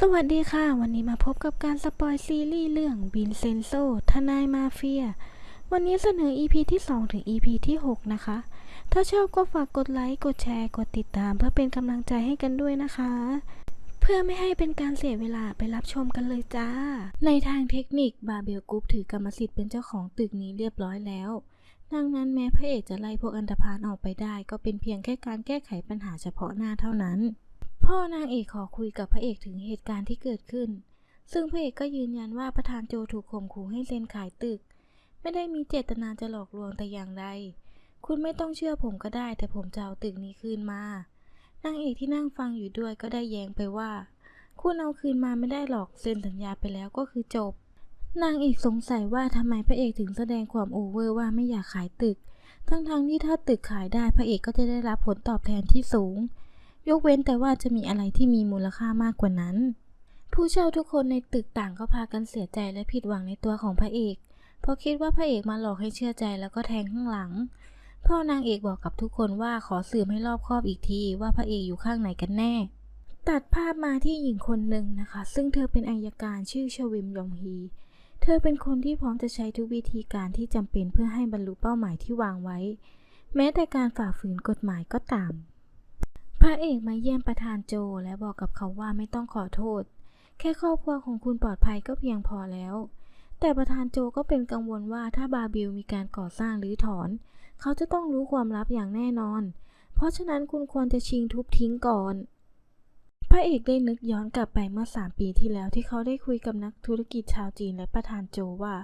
สวัสดีค่ะ วันนี้มาพบกับการสปอยซีรีส์เรื่องบินเซนโซทนายมาเฟีย วันนี้เสนอ EP ที่ 2 ถึง EP ที่ 6 นะคะ ถ้าชอบก็ฝากกดไลค์ กดแชร์ กดติดตาม เพื่อเป็นกำลังใจให้กันด้วยนะคะ เพื่อไม่ให้เป็นการเสียเวลาไปรับชมกันเลยจ้า ในทางเทคนิคบาเบลกรุ๊ปถือกรรมสิทธิ์เป็นเจ้าของตึกนี้เรียบร้อยแล้ว ดังนั้นแม้พระเอกจะไล่พวกอันธพาลออกไปได้ ก็เป็นเพียงแค่การแก้ไขปัญหาเฉพาะหน้าเท่านั้น พ่อนางเอกขอคุยกับพระเอกถึงเหตุการณ์ที่เกิดขึ้น ซึ่งพระเอกก็ยืนยันว่าประธานโจถูกข่มขู่ให้เซ็นขายตึก ไม่ได้มีเจตนาจะหลอกลวงแต่อย่างใด คุณไม่ต้องเชื่อผมก็ได้ แต่ผมจะเอาตึกนี้คืนมา นางเอกที่นั่งฟังอยู่ด้วยก็ได้แย้งไปว่า คุณเอาคืนมาไม่ได้หรอก เซ็นสัญญาไปแล้วก็คือจบ นางเอกสงสัยว่าทำไมพระเอกถึงแสดงความโอเวอร์ว่าไม่อยากขายตึก ทั้งๆที่ถ้าตึกขายได้พระเอกก็จะได้รับผลตอบแทนที่สูง ยกเว้นแต่ว่าจะมีอะไรที่มีมูลค่ามากกว่านั้น ผู้เช่าทุกคนในตึกต่างก็พากันเสียใจและผิดหวังในตัวของพระเอก เพราะคิดว่าพระเอกมาหลอกให้เชื่อใจแล้วก็แทงข้างหลัง พ่อนางเอกบอกกับทุกคนว่าขอสืบให้รอบคอบอีกทีว่าพระเอกอยู่ข้างไหนกันแน่ ตัดภาพมาที่หญิงคนหนึ่งนะคะ ซึ่งเธอเป็นอัยการชื่อชวิมยองฮี เธอเป็นคนที่พร้อมจะใช้ทุกวิธีการที่จำเป็นเพื่อให้บรรลุเป้าหมายที่วางไว้ แม้แต่การฝ่าฝืนกฎหมายก็ตาม พระเอกมาเยี่ยมประธานโจและบอกกับเขาว่าไม่ต้องขอโทษ แค่ครอบครัวของคุณปลอดภัยก็เพียงพอแล้ว แต่ประธานโจก็เป็นกังวลว่าถ้าบาบิลมีการก่อสร้างหรือถอน เขาจะต้องรู้ความลับอย่างแน่นอน เพราะฉะนั้นคุณควรจะชิงทุบทิ้งก่อน พระเอกได้นึกย้อนกลับไปเมื่อ 3 ปีที่แล้วที่เขาได้คุยกับนักธุรกิจชาวจีนและประธานโจว่า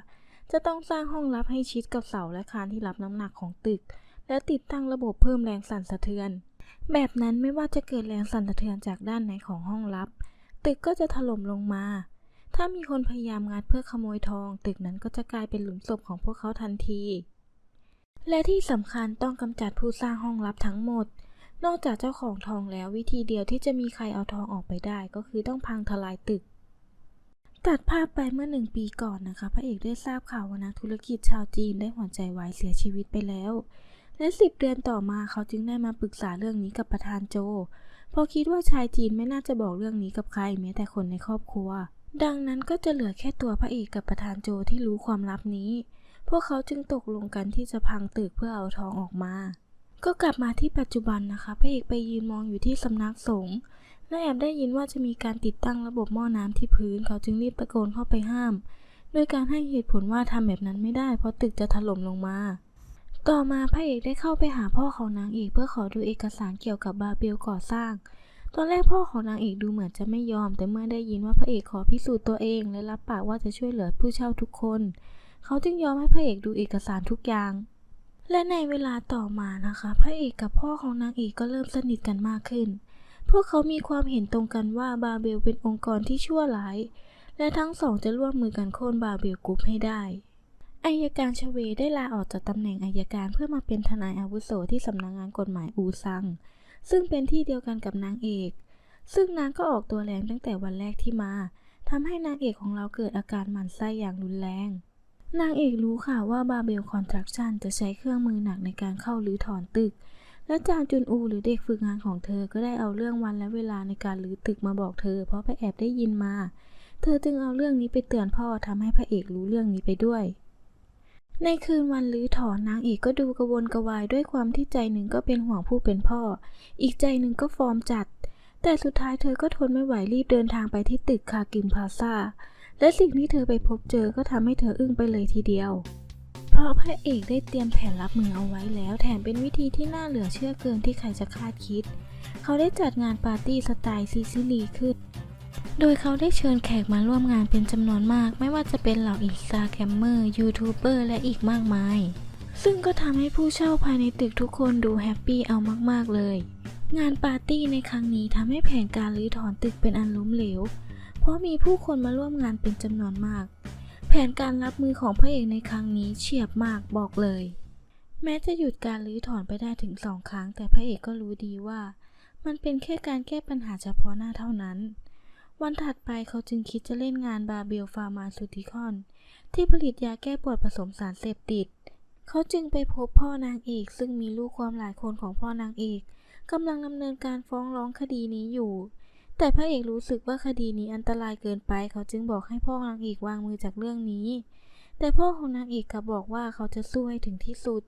จะต้องสร้างห้องลับให้ชิดกับเสาและคานที่รับน้ำหนักของตึก และติดตั้งระบบเพิ่มแรงสั่นสะเทือน แบบนั้นไม่ว่าจะเกิดแรงสั่นสะเทือนจากด้านไหนของห้องลับ ตึกก็จะถล่มลงมา ถ้ามีคนพยายามงัดเพื่อขโมยทอง ตึกนั้นก็จะกลายเป็นหลุมศพของพวกเขาทันที และที่สำคัญต้องกำจัดผู้สร้างห้องลับทั้งหมด นอกจากเจ้าของทองแล้ววิธีเดียวที่จะมีใครเอาทองออกไปได้ ก็คือต้องพังทลายตึก ตัดภาพไปเมื่อหนึ่งปีก่อนนะคะ พระเอกได้ทราบข่าวว่านักธุรกิจชาวจีนได้หัวใจวายเสียชีวิตไปแล้ว และสิบเดือนต่อมาเขาจึงได้มาปรึกษาเรื่องนี้กับประธานโจ เพราะคิดว่าชายจีนไม่น่าจะบอกเรื่องนี้กับใครแม้แต่คนในครอบครัว ดังนั้นก็จะเหลือแค่ตัวพระเอกกับประธานโจที่รู้ความลับนี้ พวกเขาจึงตกลงกันที่จะพังตึกเพื่อเอาทองออกมา ก็กลับมาที่ปัจจุบันนะคะพระเอกไปยืนมองอยู่ที่สำนักสงฆ์และแอบได้ยินว่าจะมีการติดตั้งระบบหม้อน้ำที่พื้น เขาจึงรีบตะโกนเข้าไปห้าม โดยการให้เหตุผลว่าทำแบบนั้นไม่ได้เพราะตึกจะถล่มลงมา ต่อมาพระเอกได้เข้าไปหาพ่อของนางเอกเพื่อขอดูเอกสารเกี่ยวกับบาเบลก่อสร้าง ตอนแรกพ่อของนางเอกดูเหมือนจะไม่ยอม แต่เมื่อได้ยินว่าพระเอกขอพิสูจน์ตัวเองและรับปากว่าจะช่วยเหลือผู้เช่าทุกคน เขาจึงยอมให้พระเอกดูเอกสารทุกอย่าง และในเวลาต่อมานะคะ พระเอกกับพ่อของนางเอกก็เริ่มสนิทกันมากขึ้น พวกเขามีความเห็นตรงกันว่าบาเบลเป็นองค์กรที่ชั่วร้าย และทั้งสองจะร่วมมือกันโค่นบาเบลกรุ๊ปให้ได้ อายการชเวได้ลาออกจากตำแหน่งอายการเพื่อมาเป็นทนายอาวุโสที่สำนักงานกฎหมายอูซัง ซึ่งเป็นที่เดียวกันกับนางเอก ซึ่งนางก็ออกตัวแรงตั้งแต่วันแรกที่มาทำให้นางเอกของเราเกิดอาการหมันไส้อย่างรุนแรง นางเอกรู้ข่าวว่าบาเบลคอนตรักชั่นจะใช้เครื่องมือหนักในการเข้ารื้อถอนตึก และจางจุนอูหรือเด็กฝึกงานของเธอก็ได้เอาเรื่องวันและเวลาในการรื้อตึกมาบอกเธอ เพราะไปแอบได้ยินมา เธอจึงเอาเรื่องนี้ไปเตือนพ่อทำให้พระเอกรู้เรื่องนี้ไปด้วย ในคืนวันรื้อถอนนางเอกก็ดูกระวนกระวายด้วยความที่ใจหนึ่งก็เป็นห่วงผู้เป็นพ่อ อีกใจหนึ่งก็ฟอร์มจัด แต่สุดท้ายเธอก็ทนไม่ไหวรีบเดินทางไปที่ตึกคากิมพาซาและสิ่งที่เธอไปพบเจอก็ทำให้เธออึ้งไปเลยทีเดียว เพราะพระเอกได้เตรียมแผนรับมือเอาไว้แล้ว แถมเป็นวิธีที่น่าเหลือเชื่อเกินที่ใครจะคาดคิด เขาได้จัดงานปาร์ตี้สไตล์ซิซิลีขึ้น โดยเขาได้เชิญแขกมาร่วมงานเป็นจำนวนมาก ไม่ว่าจะเป็นเหล่าอินสตาแกรมเมอร์ยูทูบเบอร์และอีกมากมาย ซึ่งก็ทำให้ผู้เช่าภายในตึกทุกคนดูแฮปปี้เอามากๆเลย งานปาร์ตี้ในครั้งนี้ทำให้แผนการรื้อถอนตึกเป็นอันล้มเหลว เพราะมีผู้คนมาร่วมงานเป็นจำนวนมาก แผนการรับมือของพระเอกในครั้งนี้เฉียบมากบอกเลย แม้จะหยุดการรื้อถอนไปได้ถึงสองครั้ง แต่พระเอกก็รู้ดีว่า มันเป็นแค่การแก้ปัญหาเฉพาะหน้าเท่านั้น วันถัดไปเขาจึงคิดจะเล่นงานบาเบลฟาร์มาซูติคอน ที่ผลิตยาแก้ปวดผสมสารเสพติด เขาจึงไปพบพ่อนางเอกซึ่งมีลูกความหลายคนของพ่อนางเอกกำลังดำเนินการฟ้องร้องคดีนี้อยู่ แต่พระเอกรู้สึกว่าคดีนี้อันตรายเกินไป เขาจึงบอกให้พ่อนางเอกวางมือจากเรื่องนี้ แต่พ่อของนางเอกกลับบอกว่าเขาจะสู้ให้ถึงที่สุด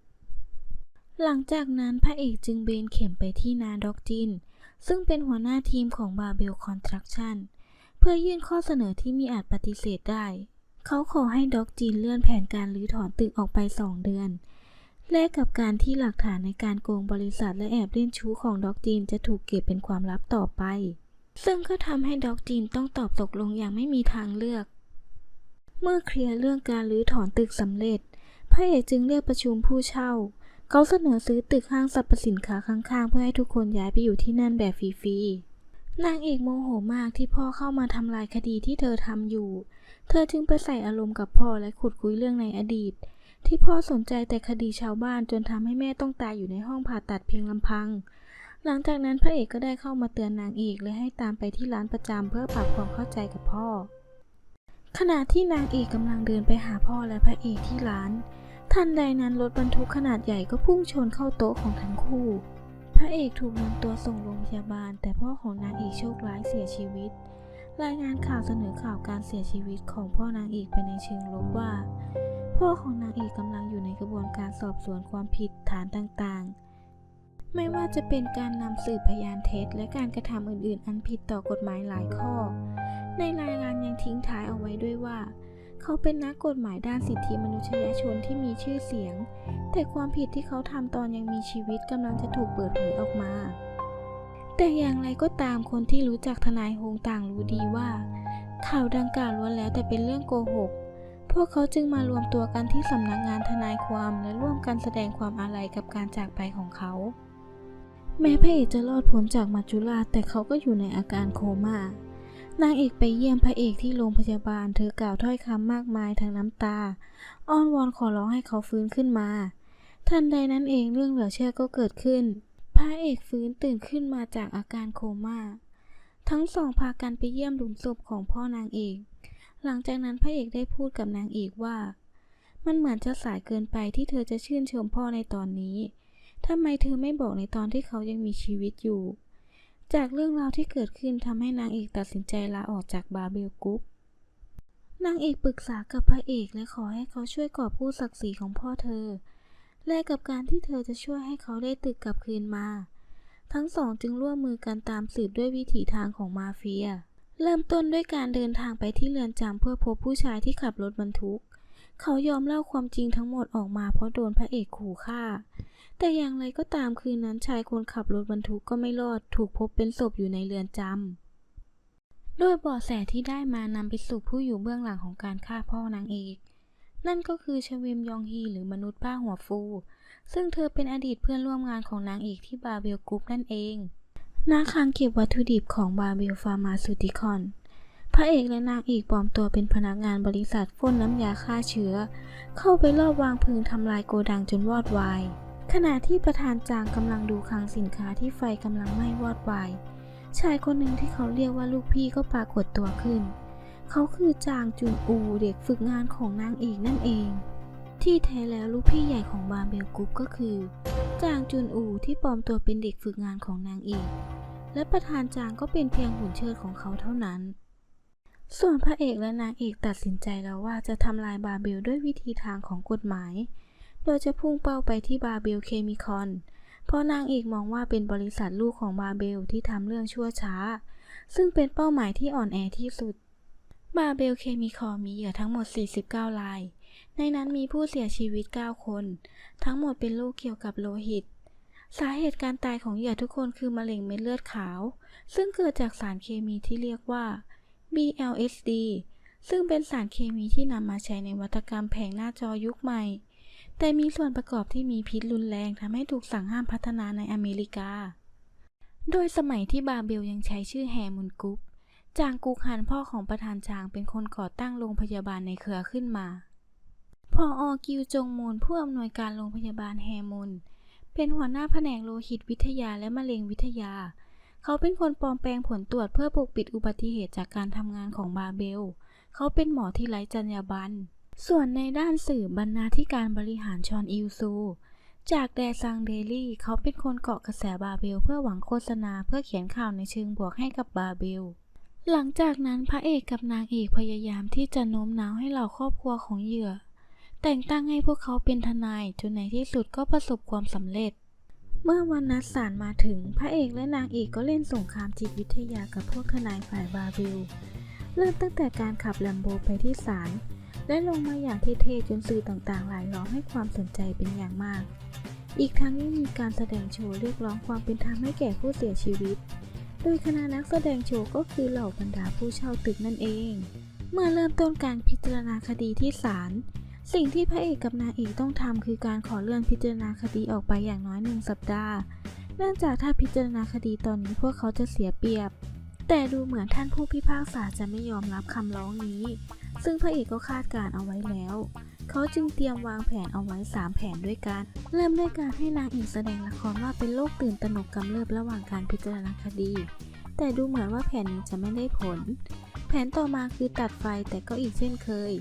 หลังจากนั้นพระเอกจึงเบนเข็มไปที่นาด็อกจินซึ่งเป็นหัวหน้าทีมของบาเบลคอนสตรักชั่นเพื่อยื่นข้อเสนอที่มีอาจปฏิเสธได้ เขาขอให้ด็อกจินเลื่อนแผนการรื้อถอนตึกออกไป2เดือนแลกกับการที่หลักฐานในการโกงบริษัทและแอบเล่นชู้ของด็อกจินจะถูกเก็บเป็นความลับต่อไป ซึ่งก็ทำให้ด็อกจินต้องตอบตกลงอย่างไม่มีทางเลือก เมื่อเคลียร์เรื่องการรื้อถอนตึกสำเร็จ พระเอกจึงเรียกประชุมผู้เช่า เขาเสนอซื้อตึกห้างสรรพสินค้าข้างๆ เพื่อให้ทุกคนย้ายไปอยู่ที่นั่นแบบฟรีๆ นางเอกโมโหมากที่พ่อเข้ามาทำลายคดีที่เธอทำอยู่ เธอจึงไปใส่อารมณ์กับพ่อและขุดคุยเรื่องในอดีต ที่พ่อสนใจแต่คดีชาวบ้านจนทำให้แม่ต้องตายอยู่ในห้องผ่าตัดเพียงลำพัง หลังจากนั้นพระเอกก็ได้เข้ามาเตือนนางเอกและให้ตามไปที่ร้านประจำเพื่อปรับความเข้าใจกับพ่อ ขณะที่นางเอกกำลังเดินไปหาพ่อและพระเอกที่ร้าน ทันใดนั้นรถบรรทุกขนาดใหญ่ก็พุ่งชนเข้าโต๊ะของทั้งคู่ พระเอกถูกนำตัวส่งโรงพยาบาล แต่พ่อของนางเอกโชคร้ายเสียชีวิต รายงานข่าวเสนอข่าวการเสียชีวิตของพ่อนางเอกไปในเชิงลบว่า พ่อของนางเอกกำลังอยู่ในกระบวนการสอบสวนความผิดฐานต่างๆ ไม่ว่าจะเป็นการนำสืบพยานเท็จ และการกระทำอื่นๆ อันผิดต่อกฎหมายหลายข้อ ในรายงานยังทิ้งท้ายเอาไว้ด้วยว่า เขาเป็นนักกฎหมายด้านสิทธิมนุษยชนที่มีชื่อเสียง แต่ความผิดที่เขาทำตอนยังมีชีวิตกำลังจะถูกเปิดเผยออกมา แต่อย่างไรก็ตามคนที่รู้จักทนายโฮงต่างรู้ดีว่า ข่าวดังกล่าวล้วนแล้วแต่เป็นเรื่องโกหก พวกเขาจึงมารวมตัวกันที่สำนักงานทนายความและร่วมกันแสดงความอาลัยกับการจากไปของเขา แม้พระเอกจะรอดพ้นจากมัจจุราชแต่เขาก็อยู่ในอาการโคม่า นางเอกไปเยี่ยมพระเอกที่โรงพยาบาล เธอกล่าวถ้อยคำมากมายทั้งน้ำตา อ้อนวอนขอร้องให้เขาฟื้นขึ้นมา ทันใดนั้นเองเรื่องเหลือเชื่อก็เกิดขึ้น พระเอกฟื้นตื่นขึ้นมาจากอาการโคม่า ทั้งสองพากันไปเยี่ยมหลุมศพของพ่อนางเอก หลังจากนั้นพระเอกได้พูดกับนางเอกว่า มันเหมือนจะสายเกินไปที่เธอจะชื่นชมพ่อในตอนนี้ทำไมเธอไม่บอกในตอนที่เขายังมีชีวิตอยู่ จากเรื่องราวที่เกิดขึ้นทำให้นางเอกตัดสินใจลาออกจากบาเบลกรุ๊ปนางเอกปรึกษากับพระเอกและขอให้เขาช่วยกอบกู้ศักดิ์ศรีของพ่อเธอ แลกกับการที่เธอจะช่วยให้เขาได้ตึกกลับคืนมา ทั้งสองจึงร่วมมือกันตามสืบด้วยวิถีทางของมาเฟีย เริ่มต้นด้วยการเดินทางไปที่เรือนจำเพื่อพบผู้ชายที่ขับรถบรรทุก เขายอมเล่าความจริงทั้งหมดออกมาเพราะโดนพระเอกขู่ฆ่า แต่อย่างไรก็ตามคืนนั้นชายคนขับรถบรรทุกก็ไม่รอด ถูกพบเป็นศพอยู่ในเรือนจำ โดยเบาะแสที่ได้มานำไปสู่ผู้อยู่เบื้องหลังของการฆ่าพ่อนางเอก นั่นก็คือชวิมยองฮีหรือมนุษย์ป้าหัวฟู ซึ่งเธอเป็นอดีตเพื่อนร่วมงานของนางเอกที่บาเบลกรุ๊ปนั่นเองณคลังเก็บวัตถุดิบของบาเบลฟาร์มาซูติคอน พระเอกและนางเอกปลอมตัวเป็นพนักงานบริษัทพ่นน้ำยาฆ่าเชื้อ เข้าไปลอบวางเพลิงทำลายโกดังจนวอดวาย ขณะที่ประธานจางกำลังดูคลังสินค้าที่ไฟกำลังไหม้วอดวาย ชายคนหนึ่งที่เขาเรียกว่าลูกพี่ก็ปรากฏตัวขึ้น เขาคือจางจุนอูเด็กฝึกงานของนางเอกนั่นเอง ที่แท้แล้วลูกพี่ใหญ่ของบาเบลกรุ๊ปก็คือ จางจุนอูที่ปลอมตัวเป็นเด็กฝึกงานของนางเอก และประธานจางก็เป็นเพียงหุ่นเชิดของเขาเท่านั้น ส่วนพระเอกและนางเอกตัดสินใจแล้วว่าจะทำลายบาเบลด้วยวิธีทางของกฎหมาย โดยจะพุ่งเป้าไปที่บาเบลเคมีคอน เพราะนางเอกมองว่าเป็นบริษัทลูกของบาเบลที่ทำเรื่องชั่วช้า ซึ่งเป็นเป้าหมายที่อ่อนแอที่สุด บาเบลเคมีคอลมีเหยื่อทั้งหมด 49 ราย ในนั้นมีผู้เสียชีวิต 9 คน ทั้งหมดเป็นโรคเกี่ยวกับโลหิต สาเหตุการตายของเหยื่อทุกคนคือมะเร็งเม็ดเลือดขาว ซึ่งเกิดจากสารเคมีที่เรียกว่า BLSD ซึ่งเป็นสารเคมีที่นำมาใช้ในวัตกรรมแผงหน้าจอยุคใหม่ แต่มีส่วนประกอบที่มีพิษรุนแรงทำให้ถูกสั่งห้ามพัฒนาในอเมริกา โดยสมัยที่บาเบลยังใช้ชื่อแฮมุนกุ๊ปจางกุกฮันพ่อของประธานจางเป็นคนก่อตั้งโรงพยาบาลในเครือขึ้นมา พออกิวจงมูลผู้อำนวยการโรงพยาบาลแฮมุนเป็นหัวหน้าแผนกโลหิตวิทยาและมะเร็งวิทยา เขาเป็นคนปลอมแปลงผลตรวจเพื่อปกปิดอุบัติเหตุจากการทำงานของบาเบล เขาเป็นหมอที่ไร้จรรยาบรรณ ส่วนในด้านสื่อบรรณาธิการบริหารชอนอิลซู จากแดซังเดลี่ เขาเป็นคนเกาะกระแสบาเบล เพื่อหวังโฆษณาเพื่อเขียนข่าวในเชิงบวกให้กับบาเบล หลังจากนั้นพระเอกกับนางเอกพยายามที่จะโน้มน้าวให้เหล่าครอบครัวของเหยื่อ แต่งตั้งให้พวกเขาเป็นทนายจนในที่สุดก็ประสบความสำเร็จ เมื่อวันนัดศาลมาถึง พระเอกและนางเอกก็เล่นสงครามจิตวิทยากับพวกทนายฝ่ายบาเบลเริ่มตั้งแต่การขับแลมโบไปที่ศาลและลงมาอย่างเท่ๆจนสื่อต่างๆ หลายล้อมให้ความสนใจเป็นอย่างมาก อีกทั้งยังมีการแสดงโชว์เรียกร้องความเป็นธรรมให้แก่ผู้เสียชีวิต โดยคณะนักแสดงโชว์ก็คือเหล่าบรรดาผู้เช่าตึกนั่นเอง เมื่อเริ่มต้นการพิจารณาคดีที่ศาล สิ่งที่พระเอกกับนางเอกต้องทำคือการขอเลื่อนพิจารณาคดีออกไปอย่างน้อยหนึ่งสัปดาห์ เนื่องจากถ้าพิจารณาคดีตอนนี้พวกเขาจะเสียเปรียบ แต่ดูเหมือนท่านผู้พิพากษาจะไม่ยอมรับคำร้องนี้ ซึ่งพระเอกก็คาดการเอาไว้แล้ว เขาจึงเตรียมวางแผนเอาไว้ 3 แผนด้วยกัน เริ่มด้วยการให้นางเอกแสดงละครว่าเป็นโรคตื่นตระหนกกำเริบระหว่างการพิจารณาคดี แต่ดูเหมือนว่าแผนนี้จะไม่ได้ผล แผนต่อมาคือตัดไฟแต่ก็อีกเช่นเคย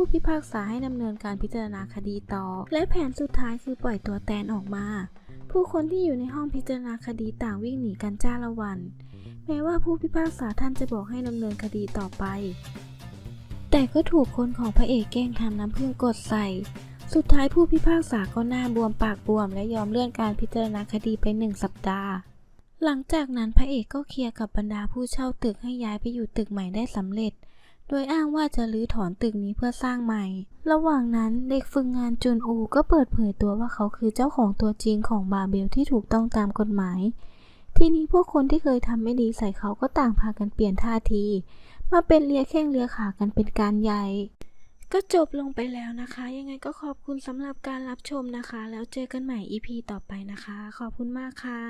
ผู้พิพากษาให้ดำเนินการพิจารณาคดีต่อ และแผนสุดท้ายคือปล่อยตัวแตนออกมา ผู้คนที่อยู่ในห้องพิจารณาคดีต่างวิ่งหนีกันจ้าละวัน แม้ว่าผู้พิพากษาท่านจะบอกให้ดำเนินคดีต่อไป แต่ก็ถูกคนของพระเอกแกล้งทำน้ำผึ้งกดใส่ สุดท้ายผู้พิพากษาก็หน้าบวมปากบวม และยอมเลื่อนการพิจารณาคดีไปหนึ่งสัปดาห์หลังจากนั้นพระเอกก็เคลียร์กับบรรดาผู้เช่าตึกให้ย้ายไปอยู่ตึกใหม่ได้สำเร็จ โดยอ้างว่าจะรื้อถอนตึกนี้เพื่อสร้างใหม่ ระหว่างนั้นเด็กฝึกงงานจุนอูก็เปิดเผยตัวว่าเขาคือเจ้าของตัวจริงของบาเบลที่ถูกต้องตามกฎหมาย ทีนี้พวกคนที่เคยทำไม่ดีใส่เขาก็ต่างพากันเปลี่ยนท่าที มาเป็นเลียแข้งเลียขากันเป็นการใหญ่ ก็จบลงไปแล้วนะคะ ยังไงก็ขอบคุณสำหรับการรับชมนะคะ แล้วเจอกันใหม่ EP ต่อไปนะคะ ขอบคุณมากค่ะ